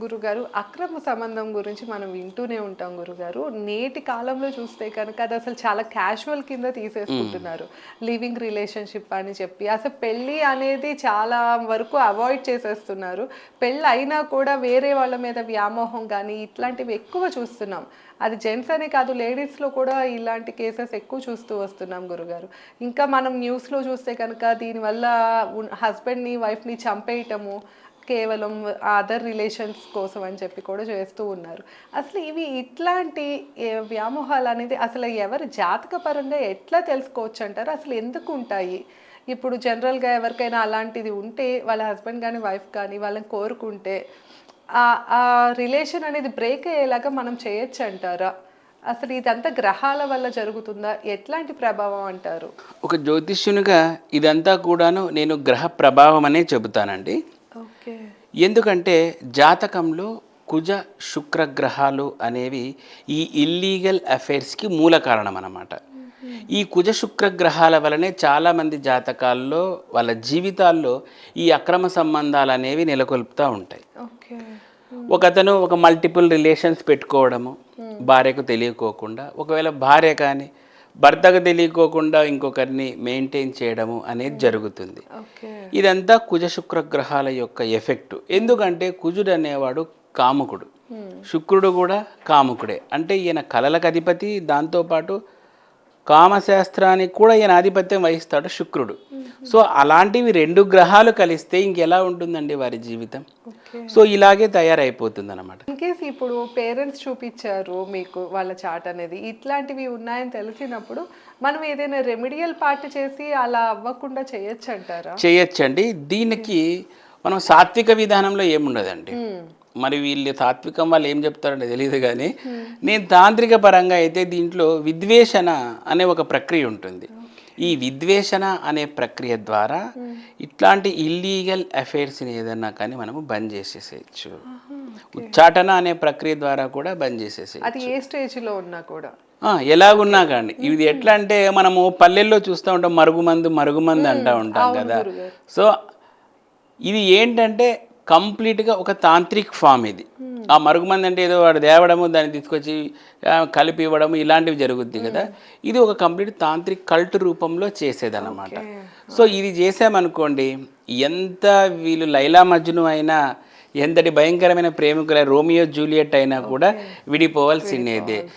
గురుగారు అక్రమ సంబంధం గురించి మనం వింటూనే ఉంటాం గురుగారు. నేటి కాలంలో చూస్తే కనుక అది అసలు చాలా క్యాజువల్ కింద తీసేసుకుంటున్నారు. లివింగ్ రిలేషన్షిప్ అని చెప్పి. అసలు పెళ్ళి అనేది చాలా వరకు అవాయిడ్ చేసేస్తున్నారు. పెళ్ళి అయినా కూడా వేరే వాళ్ళ మీద వ్యామోహం కానీ ఇట్లాంటివి ఎక్కువ చూస్తున్నాం. అది జెంట్స్ అనే కాదు లేడీస్లో కూడా ఇలాంటి కేసెస్ ఎక్కువ చూస్తూ వస్తున్నాం గురుగారు. ఇంకా మనం న్యూస్లో చూస్తే కనుక దీనివల్ల హస్బెండ్ని వైఫ్ని చంపేయటము కేవలం అదర్ రిలేషన్స్ కోసం అని చెప్పి కూడా చేస్తూ ఉన్నారు. అసలు ఇవి ఇట్లాంటి వ్యామోహాలు అనేది అసలు ఎవరు జాతక పరంగా ఎట్లా తెలుసుకోవచ్చు అంటారు? అసలు ఎందుకు ఉంటాయి? ఇప్పుడు జనరల్గా ఎవరికైనా అలాంటిది ఉంటే వాళ్ళ హస్బెండ్ కానీ వైఫ్ కానీ వాళ్ళని కోరుకుంటే ఆ- రిలేషన్ అనేది బ్రేక్ అయ్యేలాగా మనం చేయొచ్చు అంటారా? అసలు ఇదంతా గ్రహాల వల్ల జరుగుతుందా? ఎట్లాంటి ప్రభావం అంటారు? ఒక జ్యోతిష్యునిగా ఇదంతా కూడాను నేను గ్రహ ప్రభావం అనే చెబుతానండి. ఎందుకంటే జాతకంలో కుజ శుక్ర గ్రహాలు అనేవి ఈ ఇల్లీగల్ అఫైర్స్కి మూల కారణం అన్నమాట ఈ కుజ శుక్ర గ్రహాల వలనే చాలామంది జాతకాల్లో వాళ్ళ జీవితాల్లో ఈ అక్రమ సంబంధాలు అనేవి నెలకొల్పుతూ ఉంటాయి. ఓకే. ఒకతను ఒక మల్టిపుల్ రిలేషన్స్ పెట్టుకోవడము భార్యకు తెలియకోకుండా ఒకవేళ భార్య కానీ భర్తకు తెలియకోకుండా ఇంకొకరిని మెయింటైన్ చేయడము అనేది జరుగుతుంది. ఓకే ఇదంతా కుజ శుక్ర గ్రహాల యొక్క ఎఫెక్ట్. ఎందుకంటే కుజుడు అనేవాడు కాముకుడు. శుక్రుడు కూడా కాముకుడే. అంటే ఈయన కలలకు అధిపతి దాంతోపాటు కామశాస్త్రానికి కూడా ఈయన ఆధిపత్యం వహిస్తాడు శుక్రుడు. సో అలాంటివి రెండు గ్రహాలు కలిస్తే ఇంకెలా ఉంటుందండి వారి జీవితం? సో ఇలాగే తయారైపోతుంది అనమాట ఇన్ కేస్ ఇప్పుడు పేరెంట్స్ చూపించారు మీకు వాళ్ళ చాట్ అనేది ఇట్లాంటివి ఉన్నాయని తెలిసినప్పుడు మనం ఏదైనా రెమిడియల్ పార్ట్ చేసి అలా అవ్వకుండా చేయొచ్చు అంటారా చేయొచ్చండి. దీనికి మనం సాత్విక విధానంలో ఏముండదండి? మరి వీళ్ళు తాత్వికం వాళ్ళు ఏం చెప్తారంటే తెలియదు కానీ నేను తాంత్రిక పరంగా అయితే దీంట్లో విద్వేషణ అనే ఒక ప్రక్రియ ఉంటుంది. ఈ విద్వేషణ అనే ప్రక్రియ ద్వారా ఇట్లాంటి ఇల్లీగల్ అఫైర్స్ని ఏదన్నా కానీ మనము బంద్ చేసేసేయచ్చు. ఉచ్చాటన అనే ప్రక్రియ ద్వారా కూడా బంద్ చేసేసేయచ్చు. అది ఏ స్టేజ్లో ఉన్నా కూడా. ఎలాగున్నా కానీ. ఇది ఎట్లా అంటే మనము పల్లెల్లో చూస్తూ ఉంటాం మరుగుమందు మరుగుమందు అంటూ ఉంటాం కదా. సో ఇది ఏంటంటే కంప్లీట్గా ఒక తాంత్రిక్ ఫామ్ ఇది. ఆ మరుగుమంది అంటే ఏదో వాడు తేవడము దాన్ని తీసుకొచ్చి కలిపి ఇవ్వడము ఇలాంటివి జరుగుద్ది కదా. ఇది ఒక కంప్లీట్ తాంత్రిక్ కల్ట్ రూపంలో చేసేదన్నమాట. సో ఇది చేసామనుకోండి ఎంత వీళ్ళు లైలా మజ్ను అయినా ఎంతటి భయంకరమైన ప్రేమికుల రోమియో జూలియట్ అయినా కూడా విడిపోవాల్సిందేదే